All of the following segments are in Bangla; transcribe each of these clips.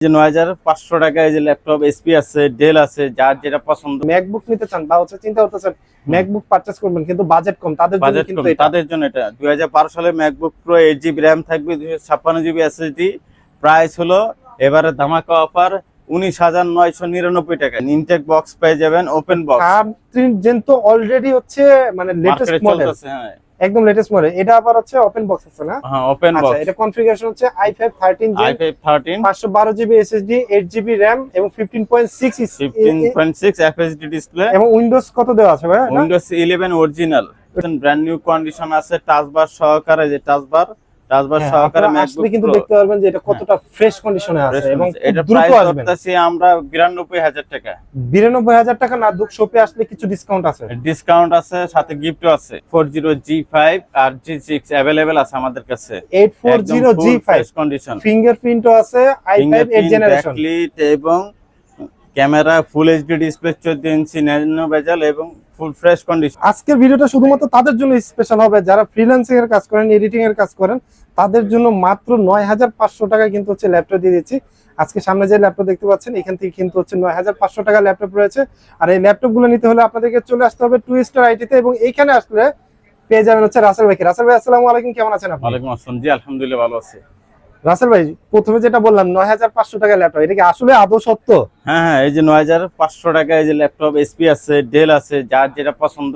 যে নয় হাজার পাঁচশো টাকায় যে ল্যাপটপ এসপি আছে ডেল আছে যার যেটা পছন্দ। ম্যাকবুক নিতে চান বা হচ্ছে চিন্তা করতেছেন ম্যাকবুক পারচেস করবেন কিন্তু বাজেট কম তাদের জন্য বাজেট কম এটা। তাদের জন্য এটা। দুই হাজার বারো সালে MacBook Pro eight GB RAM থাকবে দুই ছাপ্পান্ন জিবি এসএসডি প্রাইস হলো এবারে ধামাকা অফার উনিশ হাজার নয়শো নিরানব্বই টাকা। ইনটেক বক্স পেয়ে যাবেন ওপেন বক্স জেন তো অলরেডি হচ্ছে মানে লেটেস্ট মডেল হ্যাঁ। একদম লেটেস্ট মডেল এটা আবার হচ্ছে ওপেন বক্স আছে না? হ্যাঁ ওপেন আচ্ছা বক্স এটা কনফিগারেশন হচ্ছে i5 13 I gen five thirteen পাঁচশো বারো GB SSD eight GB RAM এবং fifteen point six fifteen point six FSD display এবং উইন্ডোজ কত দেওয়া আছে ভাই? Windows eleven original brand new condition আছে টাচ বার সহকারে যে টাচ বার হ্যাঁ, সহকারে ম্যাকবুক কিন্তু দেখতে পারবেন যে এটা কতটা ফ্রেশ কন্ডিশনে আছে এবং এটা দ্রুত করতেছি আমরা বিরানব্বই হাজার টাকা। বিরানব্বই হাজার টাকা না দুঃখ শপে আসলে কিছু ডিসকাউন্ট আছে। ডিসকাউন্ট আছে সাথে গিফটও আছে। ফোর জিরো জি ফাইভ আর জি সিক্স অ্যাভেলেবেল আছে আমাদের কাছে। Eight four zero G five condition ফিঙ্গারপ্রিন্টও আছে I five eight generation backlit এবং ক্যামেরা ফুল এইচডি ডিসপ্লে চোদ্দ ইঞ্চি ন্যানো বেজাল এবং ফুল ফ্রেশ কন্ডিশন আজকের ভিডিওটা শুধুমাত্র তাদের জন্য স্পেশাল হবে। যারা ফ্রিল্যান্সিং এর কাজ করেন এডিটিং এর কাজ করেন তাদের জন্য মাত্র নয় হাজার পাঁচশো টাকায় কিন্তু হচ্ছে ল্যাপটপ দিয়ে দিচ্ছি। আজকে সামনে যে ল্যাপটপ দেখতে পাচ্ছেন এখান থেকে কিন্তু হচ্ছে নয় হাজার পাঁচশো টাকা ল্যাপটপ রয়েছে। আর এই ল্যাপটপগুলো নিতে হলে আপনাদেরকে চলে আসতে হবে টু স্টার আইটিতে এবং এইখানে আসলে পেয়ে যাবেন হচ্ছে রাসেল ভাইকে। রাসেল ভাই আসসালামু আলাইকুম কেমন আছেন আপনি? ওয়ালাইকুম আসসালাম। জি আলহামদুলিল্লাহ ভালো আছে। রাসেল ভাই প্রথমে যেটা বললাম নয় হাজার পাঁচশো টাকা ল্যাপটপ। এটা কি আসলে আদৌ সত্য? হ্যাঁ হ্যাঁ এই যে নয় হাজার পাঁচশো টাকায় যে ল্যাপটপ এসপি আছে ডেল আছে যার যেটা পছন্দ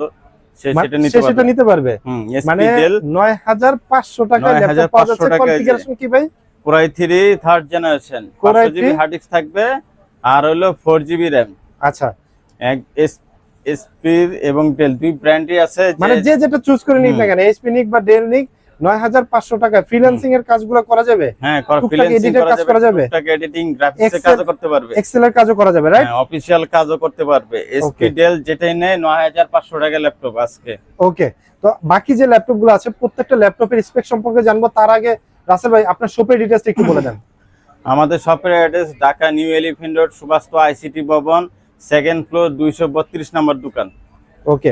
মানে সেটা নিতে পারবে। নিতে পারবে? হুম মানে নয় হাজার পাঁচশো টাকা 9,500 ল্যাপটপ পাওয়া যাচ্ছে টাকায় যে- কনফিগারেশন কি ভাই? Core i three third generation Core পাঁচশো i3 জিবি হার্ড ডিস্ক থাকবে আর হলো ফোর জিবি র্যাম আচ্ছা। এসপি এবং ডেল দুই ব্র্যান্ডই আছে মানে যে যেটা চুজ করে নিক। না কেন এইচপি নিক বা ডেল নিক নয় হাজার পাঁচশো টাকা ফ্রিল্যান্সিং এর কাজগুলো করা যাবে? হ্যাঁ কাজ করা যাবে? এডিটিং গ্রাফিক্স Excel- কাজও করতে পারবে। এক্সেল এর কাজও করা যাবে রাইট হ্যাঁ অফিসিয়াল কাজও করতে পারবে। SP Okay. ডেল যেটাই নেয় নয় হাজার পাঁচশো টাকা ল্যাপটপ আজকে। ওকে তো বাকি যে ল্যাপটপগুলো আছে প্রত্যেকটা ল্যাপটপের স্পেক সম্পর্কে জানব। তার আগে রাসেল ভাই আপনার শপের ডিটেলস একটু বলে দেন। আমাদের শপের address Dhaka new elephant road Subhash ICT Bhaban second floor দুইশো বত্রিশ নম্বর দোকান। Okay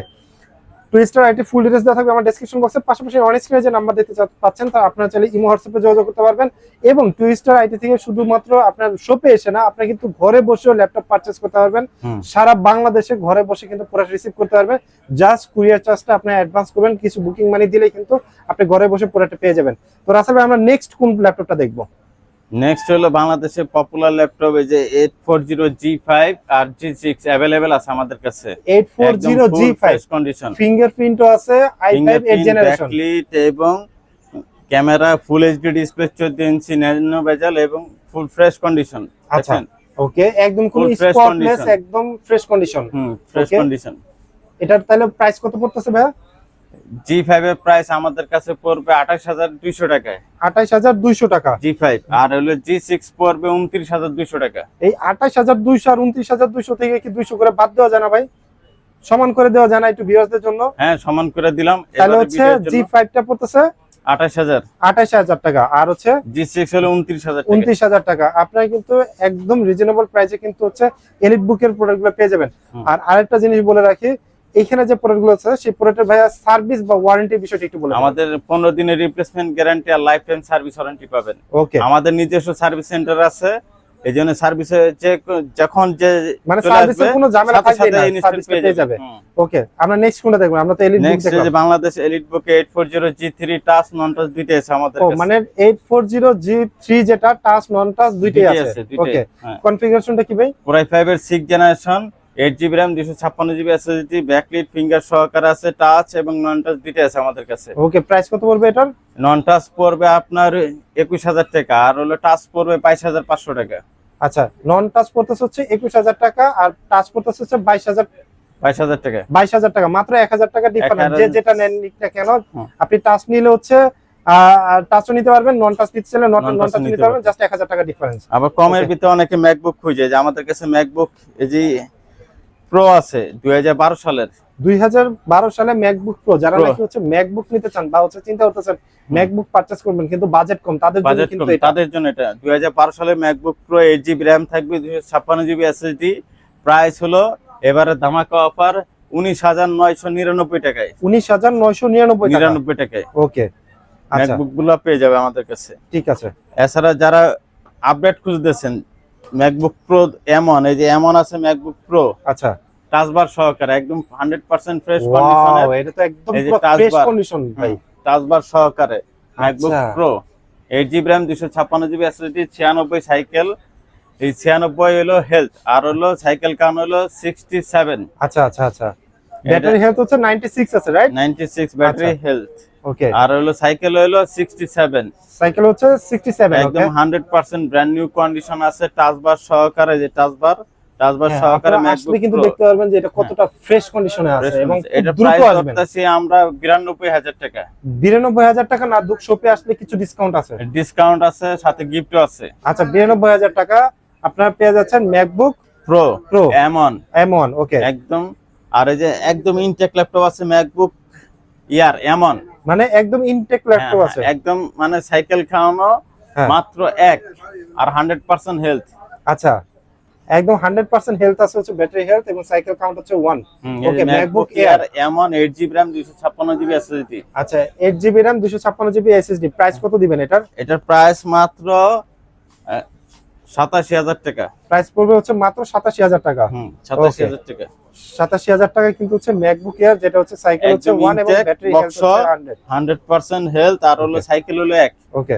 two star IT full details দেওয়া থাকবে আমার ডেসক্রিপশন বক্সে পাশাপাশি অন স্ক্রিনে যে নাম্বার দেখতে পাচ্ছেন তা আপনারা চাইলে ইমো হোয়াটসঅ্যাপে যোগাযোগ করতে পারবেন এবং টু স্টার আইটি থেকে শুধুমাত্র আপনার শপে এসে না আপনি কিন্তু ঘরে বসেও ল্যাপটপ পারচেস করতে পারবেন। সারা বাংলাদেশে ঘরে বসে কিন্তু প্রোডাক্ট রিসিভ করতে পারবেন। জাস্ট কুরিয়ার চার্জটা আপনি অ্যাডভান্স করবেন কিছু বুকিং মানি দিলেই কিন্তু আপনি ঘরে বসে প্রোডাক্ট পেয়ে যাবেন। তো রাসেল ভাই আমরা নেক্সট কোন ল্যাপটপটা দেখব? নেক্সট হলো বাংলাদেশের পপুলার ল্যাপটপ এই যে eight four zero G five আর জি সিক্স অ্যাভেলেবেল আছে আমাদের কাছে। Eight four zero G five condition ফিঙ্গারপ্রিন্টও আছে I five eight generation backlit এবং ক্যামেরা ফুল এইচডি ডিসপ্লে চোদ্দ ইঞ্চি ন্যানো বেজাল এবং ফুল ফ্রেশ কন্ডিশন আচ্ছা। ওকে একদম কোনো স্পটলেস একদম fresh condition hmm fresh condition এটার তাহলে প্রাইস কত পড়তেছে ভাইয়া? জি ফাইভ এর প্রাইস আমাদের কাছে পড়বে আঠাশ হাজার দুইশো টাকায়। আঠাইশ হাজার দুইশো টাকা। জি ফাইভ আর হলো জি সিক্স পড়বে উনত্রিশ হাজার দুইশো টাকা এই আঠাইশ হাজার দুইশো আর উনত্রিশ হাজার দুইশো থেকে কি দুইশো করে বাদ দেওয়া যায় না ভাই? সমান করে দেওয়া যায় না একটু ভিউয়ার্সদের জন্য? হ্যাঁ সমান করে দিলাম। তাহলে হচ্ছে জি ফাইভটা পড়তেছে আঠাশ হাজার। আঠাইশ হাজার টাকা আর হচ্ছে জি সিক্স হলো উনত্রিশ হাজার টাকা। উনত্রিশ হাজার টাকা। আপনারা কিন্তু একদম রিজনেবল প্রাইসে কিন্তু হচ্ছে এলিট বুকের প্রোডাক্টগুলো পেয়ে যাবেন। আর আরেকটা জিনিস বলে রাখি এইখানে যে প্রোডাক্টগুলো আছে সেই প্রোডাক্টের ভাইয়া সার্ভিস বা ওয়ারেন্টি বিষয়টা একটু বলে আমাদের পনেরো দিনের রিপ্লেসমেন্ট গ্যারান্টি আর লাইফ টাইম সার্ভিস ওয়ারেন্টি পাবেন। ওকে আমাদের নিজস্ব সার্ভিস সেন্টার আছে এই জন্য সার্ভিসে যে যখন যে মানে আসবে, কোনো ঝামেলা থাকবে না সার্ভিস পেয়ে যাবে। ওকে আমরা নেক্সট কোনটা দেখব? আমরা তো এলিট বুক নেক্সট যে বাংলাদেশ এলিট বুকে eight four zero G three touch non touch দুইটা আছে আমাদের ও কাছে। মানে 840 G3 যেটা টাচ নন টাচ দুইটাই দুইটাই আছে। দুইটাই ওকে হ্যাঁ। কনফিগারেশনটা কি ভাই? কোরাই ফাইভ এর six generation eight GB RAM দুশো ছাপ্পান্ন জিবি এসএসডি ব্যাকলিট ফিঙ্গার সহকারে আছে টাচ এবং নন টাচ দুইটাই আছে আমাদের কাছে। ওকে প্রাইস কত পড়বে এটার? নন টাচ পড়বে আপনার একুশ হাজার টাকা আর হলো টাচ পড়বে বাইশ হাজার পাঁচশো টাকা। আচ্ছা নন টাচ পড়তেছে হচ্ছে 21000 টাকা আর টাচ পড়তেছে হচ্ছে 22000 বাইশ হাজার টাকা। 22000 টাকা মাত্র 1000 টাকা ডিফারেন্স যে যেটা নেন কেন আপনি টাচ নিলে হচ্ছে টাচও নিতে পারবেন নন টাচ নিতে চাইলে নন টাচ নিতে পারবেন জাস্ট 1000 টাকা ডিফারেন্স আবার কমের ভিতরে অনেকে ম্যাকবুক খুঁজে যে আমাদের কাছে ম্যাকবুক এই যে প্রো আছে দুই হাজার বারো সালের। 2012 সালে ম্যাকবুক প্রো যারা নাকি হচ্ছে ম্যাকবুক নিতে চান বা হচ্ছে চিন্তা করতেছেন ম্যাকবুক পারচেজ করবেন কিন্তু বাজেট কম তাদের জন্য কিন্তু তাদের জন্য এটা। দুই সালে MacBook Pro eight GB RAM থাকবে দুশো ছাপ্পান্ন জিবি এসএসডি প্রাইস হলো এবারে ধামাকা অফার উনিশ হাজার নয়শো নিরানব্বই টাকায়। 19999 টাকা। নিরানব্বই টাকায়। ওকে আচ্ছা। ম্যাকবুকগুলো পেয়ে যাবে আমাদের কাছে। ঠিক আছে। এছাড়া যারা আপডেট খুঁজতেছেন ম্যাকবুক প্রো এমন এই যে এমন আছে ম্যাকবুক প্রো আচ্ছা। টাচবার সহকারে একদম হান্ড্রেড পার্সেন্ট ফ্রেশ কন্ডিশনে এটা তো একদম ফ্রেশ কন্ডিশন ভাই। টাচবার সহকারে MacBook. Pro eight GB RAM দুশো ছাপ্পান্ন জিবি এসএসডি ছিয়ানব্বই সাইকেল এই ছিয়ানব্বই হলো হেলথ আর হলো সাইকেল কাউন্ট হলো সিক্সটি সেভেন আচ্ছা আচ্ছা আচ্ছা। ব্যাটারি হেলথ হচ্ছে 96 আছে right ninety six battery. Health okay আর হলো সাইকেল হলো সিক্সটি সেভেন সাইকেল হচ্ছে 67 একদম okay hundred percent brand new condition আছে টাচবার সহকারে যে টাচবার টাচবার সহকারে হ্যাঁ, আসলে ম্যাকবুক কিন্তু দেখতে পারবেন যে এটা কতটা ফ্রেশ কন্ডিশনে আছে এবং এটা প্রাইস করতেছি আমরা বিরানব্বই হাজার টাকা। বিরানব্বই হাজার টাকা না দুঃখ শপে আসলে কিছু ডিসকাউন্ট আছে। ডিসকাউন্ট আছে সাথে গিফটও আছে। আচ্ছা বিরানব্বই হাজার টাকা আপনারা পেয়ে যাচ্ছেন ম্যাকবুক প্রো প্রো এমন এম ওয়ান ওকে একদম আর এই যে একদম ইনটেক ল্যাপটপ আছে ম্যাকবুক ইয়ার এমন। মানে একদম ইনটেক ল্যাপটপ হ্যাঁ, আছে? একদম মানে সাইকেল খাওয়ানো হ্যাঁ। মাত্র এক আর হান্ড্রেড পার্সেন্ট হেলথ আচ্ছা একদম হান্ড্রেড পার্সেন্ট হেলথ আছে হচ্ছে ব্যাটারি হেলথ এবং সাইকেল কাউন্ট হচ্ছে ওয়ান ওকে ম্যাকবুক এয়ার এমন এইট জিবি র্যাম দুইশো ছাপ্পান্ন জিবি এসএসডি আচ্ছা এইট জিবি র্যাম দুশো ছাপ্পান্ন জিবি এসএসডি প্রাইস কত দিবেন এটার? এটার প্রাইস মাত্র সাতাশি হাজার টাকা। প্রাইস পড়বে হচ্ছে মাত্র সাতাশি হাজার টাকা। হুম সাতাশি Okay. হাজার টাকা। সাতাশি হাজার টাকা কিন্তু হচ্ছে ম্যাকবুক এয়ার যেটা হচ্ছে সাইকেল হচ্ছে ওয়ান এবং battery health hundred percent health আর হলো সাইকেল হলো এক। ওকে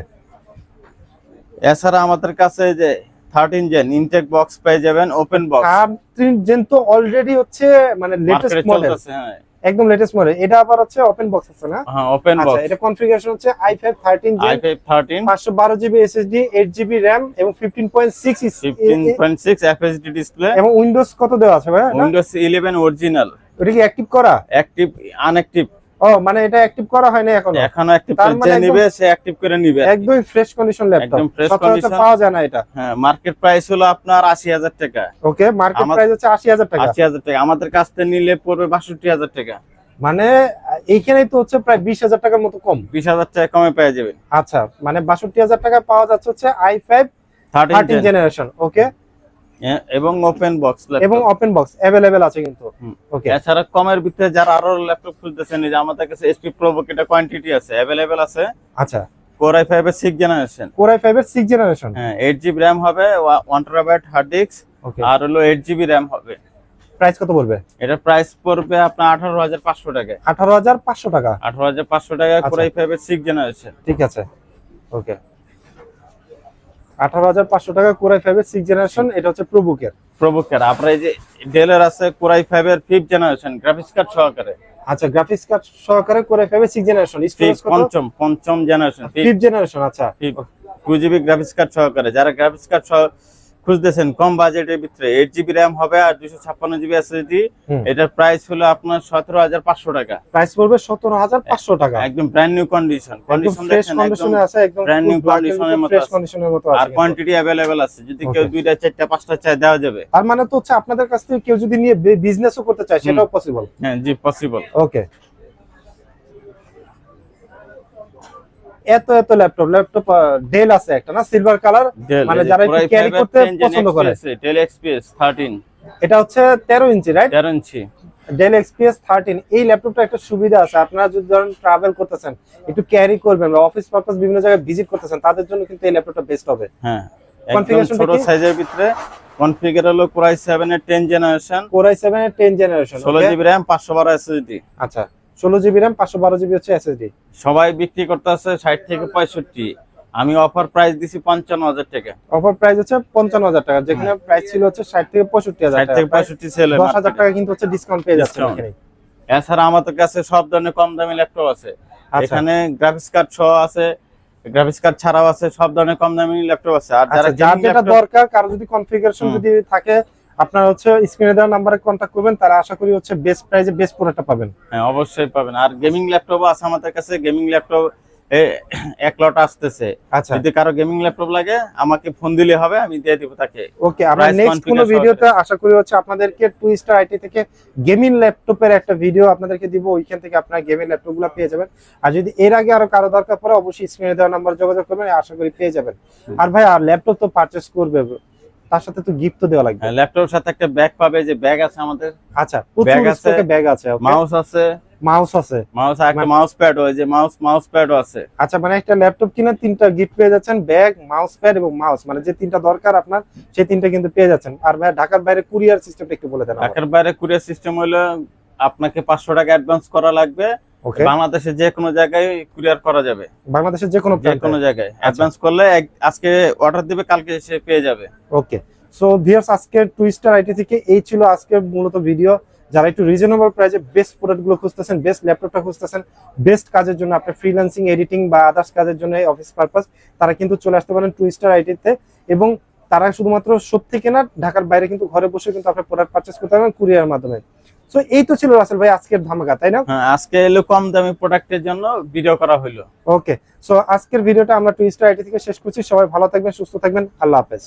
এছাড়া আমাদের কাছে যে থার্টিন জেন ইনটেক বক্স পেয়ে যাবেন ওপেন বক্স থার্টিন জেন তো অলরেডি হচ্ছে মানে লেটেস্ট মডেল হ্যাঁ। একদম লেটেস্ট মডেল এটা আবার হচ্ছে ওপেন বক্স আছে না? হ্যাঁ ওপেন আচ্ছা বক্স এটা কনফিগারেশন হচ্ছে i5 13 I gen five thirteen পাঁচশো SSD GB SSD eight GB RAM এবং fifteen point six fifteen point six FHD display এবং উইন্ডোজ কত দেওয়া আছে ভাই? উইন্ডোজ ইলেভেন অরিজিনাল ওটা কি অ্যাক্টিভ করা? অ্যাক্টিভ আনঅ্যাক্টিভ ও মানে এটা অ্যাক্টিভ করা হয়নি এখনও? এখনও অ্যাক্টিভ মানে যে নিবে সে অ্যাক্টিভ করে নিবে। একদমই ফ্রেশ কন্ডিশন ল্যাপটপ একদম সচরাচর condition। পাওয়া যায় না এটা। হ্যাঁ মার্কেট প্রাইস হলো আপনার আশি হাজার টাকা। ওকে মার্কেট প্রাইস হচ্ছে আশি হাজার টাকা। আশি হাজার টাকা। আমাদের কাছ থেকে নিলে পড়বে বাষট্টি হাজার টাকা। মানে এইখানেই তো হচ্ছে প্রায় বিশ হাজার টাকার মতো কম। বিশ হাজার টাকা কমে পেয়ে যাবেন। আচ্ছা মানে বাষট্টি হাজার টাকা পাওয়া যাচ্ছে হচ্ছে I five thirteen generation okay এবং ওপেন বক্স এবং ওপেন বক্স অ্যাভেলেবেল আছে কিন্তু। ওকে এছাড়া কমের ভিতরে যারা আরও ল্যাপটপ খুঁজতেছেন এই যে আমাদের কাছে এসপি প্রোবুক এটা কোয়ান্টিটি আছে অ্যাভেলেবেল আছে। আচ্ছা। কোর আই ফাইভ এর six generation core I five এর সিক্স জেনারেশন হ্যাঁ এইট জিবি র্যাম হবে one terabyte hard disk okay আর হলো এইট জিবি র্যাম হবে। প্রাইস কত বলবে এটা প্রাইস পড়বে আপনার আঠারো হাজার পাঁচশো টাকা। আঠারো হাজার পাঁচশো টাকা? আঠারো হাজার পাঁচশো টাকা আচ্ছা। কোর আই ফাইভ এর সিক্স জেনারেশন ঠিক আছে। ওকে আঠারো হাজার পাঁচশো টাকা কোরাই ফাইভ এর সিক্স জেনারেশন এটা হচ্ছে প্রবুকের প্রবুকের আপনার এই যে ডেলের আছে কোরাই ফাইভ এর ফিফথ জেনারেশন গ্রাফিক্স কার্ড সহকারে। আচ্ছা গ্রাফিক্স কার্ড সহকারে কোরাই ফাইভ এর সিক্স জেনারেশন পঞ্চম পঞ্চম জেনারেশন ফিফথ জেনারেশন আচ্ছা। টু জিবি গ্রাফিক্স কার্ড সহকারে যারা গ্রাফিক্স কার্ড সহ খুঁজতেছেন কম বাজেটের ভিতরে। এইট জিবি র্যাম হবে আর দুশো ছাপ্পান্ন জিবি এসএসডি এটার প্রাইস হলো আপনার সতেরো হাজার পাঁচশো টাকা। প্রাইস পড়বে সতেরো হাজার পাঁচশো টাকা। একদম ব্র্যান্ড নিউ কন্ডিশন দেখেন একদম এর মতো কন্ডিশনের মতো আর কোয়ান্টিটি অ্যাভেলেবেল আছে। যদি কেউ দুইটা চারটা পাঁচটা চাই দেওয়া যাবে। তার মানে তো হচ্ছে আপনাদের কাছ থেকে কেউ যদি নিয়ে বিজনেসও করতে চায় সেটাও পসিবল হ্যাঁ জি পসিবল ওকে এত এত ল্যাপটপ ল্যাপটপ ডেল আছে একটা না? সিলভার কালার মানে যারা carry করতে পছন্দ করে। ডেল এক্সপিএস থার্টিন এটা হচ্ছে তেরো ইঞ্চি রাইট তেরো ইঞ্চি। ডেল এক্সপিএস থার্টিন এই ল্যাপটপটা একটা সুবিধা আছে। আপনারা যদি ধরেন ট্রাভেল করতেছেন একটু ক্যারি করবেন বা অফিস পারপাস বিভিন্ন জায়গায় ভিজিট করতেছেন তাদের জন্য কিন্তু এই ল্যাপটপটা বেস্ট হবে। হ্যাঁ টা ছোট সাইজের ভিতরে। কনফিগার হলো কোরাই সেভেন এর ten generation core I seven এর টেন জেনারেশন ষোলো জিবি র্যাম পাঁচশো বারো এসএসডি আচ্ছা। ষোলো জিবি র্যাম পাঁচশো বারো জিবি হচ্ছে এসএসডি সবাই বিক্রি করতে আছে ষাট থেকে পঁয়ষট্টি। আমি অফার প্রাইস দিছি পঞ্চান্ন হাজার টাকা অফার প্রাইস হচ্ছে পঞ্চান্ন হাজার টাকা যেখানে প্রাইস ছিল হচ্ছে ষাট থেকে পঁয়ষট্টি হাজার থেকে পঁয়ষট্টি সেল দশ হাজার টাকা কিন্তু হচ্ছে ডিসকাউন্ট পেয়ে যাচ্ছে। এছাড়া আমাদের কাছে সব ধরনের কম দামি ল্যাপটপ আছে। আচ্ছা। এখানে গ্রাফিক্স কার্ড সহ আছে গ্রাফিক্স কার্ড ছাড়াও আছে সব ধরনের কম দামি ল্যাপটপ আছে। আর যারা আচ্ছা, যার যেটা দরকার কারও যদি কনফিগারেশন যদি থাকে আপনার হচ্ছে স্ক্রিনে দেওয়া নাম্বারে কন্ট্যাক্ট করবেন তারা আশা করি হচ্ছে বেস্ট প্রাইসে বেস্ট প্রোডাক্টটা পাবেন। হ্যাঁ অবশ্যই পাবেন। আর গেমিং ল্যাপটপ আছে আমাদের কাছে গেমিং ল্যাপটপ এক লট আসতেছে। আচ্ছা। যদি কারও গেমিং ল্যাপটপ লাগে আমাকে ফোন দিলে হবে আমি দিয়ে দিব তাকে। ওকে আমরা নেক্সট কোনো ভিডিওতে আশা করি হচ্ছে আপনাদেরকে টু স্টার আইটি থেকে গেমিং ল্যাপটপের একটা ভিডিও আপনাদেরকে দিব ওইখান থেকে আপনারা গেমিং ল্যাপটপগুলো পেয়ে যাবেন। আর যদি এর আগে আরও কারও দরকার পড়ে অবশ্যই স্ক্রিনে দেওয়া নাম্বার যোগাযোগ করবেন আশা করি পেয়ে যাবেন। আর ভাই আর ল্যাপটপ তো পারচেজ করবে। তার সাথে তো গিফট তো দেওয়া লাগবে। ল্যাপটপের সাথে একটা ব্যাগ পাবে যে ব্যাগ আছে আমাদের। আচ্ছা প্রচুর আছে, ব্যাগ আছে মাউস আছে। মাউস আছে। মাউস একটা মানে- মাউস প্যাড ওই যে মাউস মাউস প্যাডও আছে। আচ্ছা মানে একটা ল্যাপটপ কিনে তিনটা গিফট পেয়ে যাচ্ছেন ব্যাগ মাউস প্যাড এবং মাউস মানে যে তিনটা দরকার আপনার সেই তিনটা কিন্তু পেয়ে যাচ্ছেন। আর ভাই ঢাকার বাইরে কুরিয়ার সিস্টেমটা একটু বলে দেন ঢাকার বাইরে কুরিয়ার সিস্টেম হলো আপনাকে পাঁচশো টাকা অ্যাডভান্স করা লাগবে। ওকে বাংলাদেশে যে কোনো জায়গায় কুরিয়ার করা যাবে। বাংলাদেশের যে কোনো যে কোনো জায়গায়। অ্যাডভান্স করলে আজকে অর্ডার দিবে কালকে এসে পেয়ে যাবে। ওকে সো ভিউয়ার্স আজকের টুইস্টার আইটি থেকে এই ছিল আজকের মূলত ভিডিও যারা একটু রিজনেবল প্রাইসে বেস্ট প্রোডাক্টগুলো খুঁজতেছেন বেস্ট ল্যাপটপটা খুঁজতেছেন বেস্ট কাজের জন্য আপনার ফ্রিল্যান্সিং এডিটিং বা আদার্স কাজের জন্য অফিস পারপাস তারা কিন্তু চলে আসতে পারেন টুইস্টার আইটিতে এবং তারা শুধুমাত্র সত্যি কেনা ঢাকার বাইরে কিন্তু ঘরে বসে কিন্তু আপনার প্রোডাক্ট পারচেস করতে পারবেন কুরিয়ার মাধ্যমে। সো এই তো ছিল রাসেল ভাই আজকের ধামাকা তাই না? হ্যাঁ আজকে এলো কম দামি প্রোডাক্টের জন্য ভিডিও করা হলো ওকে সো আজকের ভিডিওটা আমরা টুইস্টার আইটি থেকে শেষ করছি। সবাই ভালো থাকবেন সুস্থ থাকবেন। আল্লাহ হাফেজ।